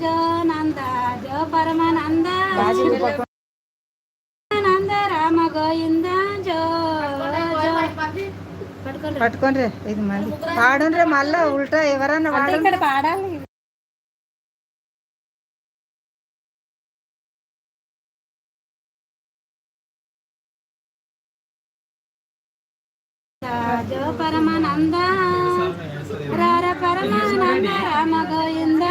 జో నంద జో పరమానంద నంద రామ గోవింద జో పట్టుకోండి ఇది మళ్ళీ పాడుండ్రే మళ్ళా ఉల్టా ఎవరన్నా పాడాలి పరమానంద రార పరమానంద రామ గోవింద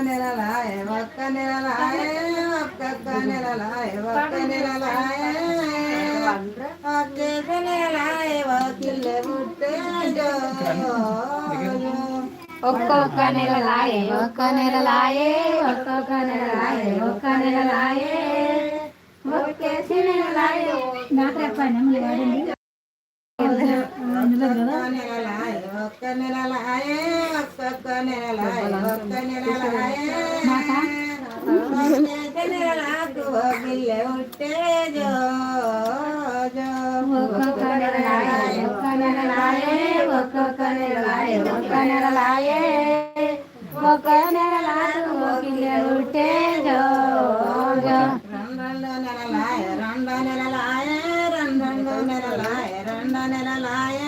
నెలలాయ ఒక్క నెలలాయ ఒక్క నెలలాయ ఒక్క నెలలాయ ఒక్కొక్క నెలలాయ ఒక్కిల్లె పుట్టే జో ఒక్కొక్క నెలలాయే ఒక్క నెలలాయే ఒక్కొక్క నెలలాయే ఒక్క నెలలాయే ఒక్కేసి నెలలాయే నాకు చెప్పండి మీరు వాడండి ఒక్క నెలలాయ ఒక్కొక్క నెలలాయ ఒక్క నెలలాయ ఒక్కొక్క నెలలకు ఒక్కిల్లె పుట్టే జో జో ఒక్కొక్క నెలలాయే ఒక్క నెలలాయే ఒక్కొక్క నెలలాయే ఒక్క నెలలాయే ఒక్క నెలలాకు ఒకిలే ఉంటే జో జో రెండు నెలలాయ రెండు నెలలాయ రెండు నెలలాయ రెండు నెలలాయ రెండైతే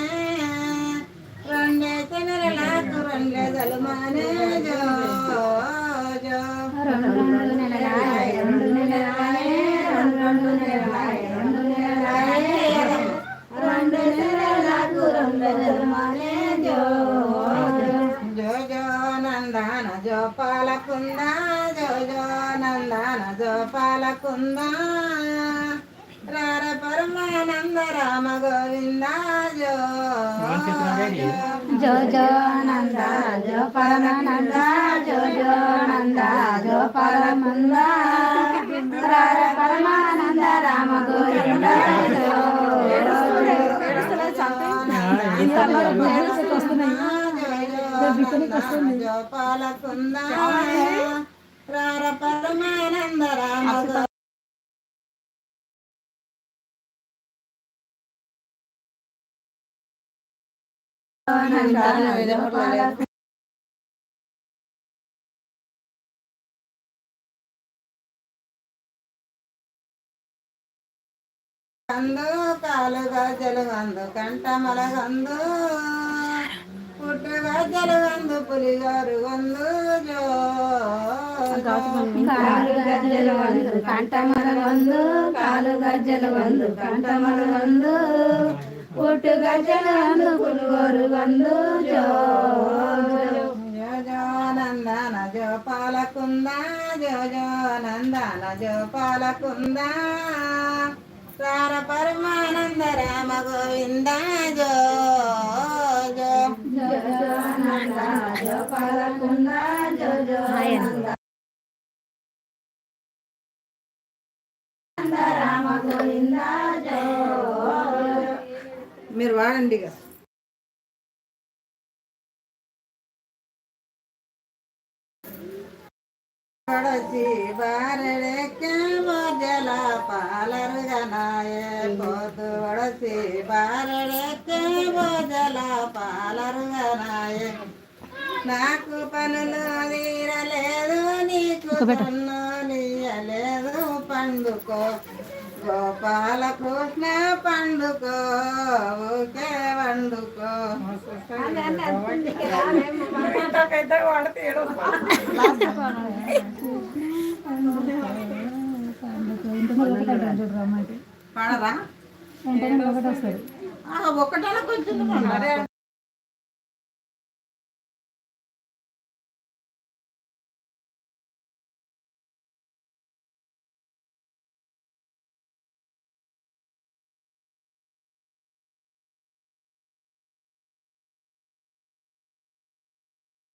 జో జో నందాన జో పాలకుందా జో రార పరమానంద రామ గోవిందా జో జో జో జో నంద జో పరమానంద జో జో నంద జో పరమంద. రార పరమానంద రామ గోవింద జో పాలకుందా రార పరమానంద రామ గో- కందు కాలుగా జలుగందు కంట మలగందు పుట్టు గజ్జలు వందు పులిగారు వందు జో కాలు గజ్జలు వందు కంటమల వందు కాలు గజ్జలు వందు కంటమల వందు పుట్టు గజ్జలు వందు పులుగోరు వందు జో జో జో నందన జో పాలకుంద జో జో నందన జో పాలకుంద సార పరమానంద రామ గోవింద జో జో జో జో నంద వాడండి ఇక పడచి బారెడెక్కే మోజల పాలరుగనాయే పోతు వడచి బారెడెక్కే మోజల పాలరుగనాయే నాకు పనులు తీరలేదు నీకు నీయలేదు పండుకో. గోపాల కృష్ణ పండుకో ఊకే వండుకో పాడరా ఒకటే కొంచెం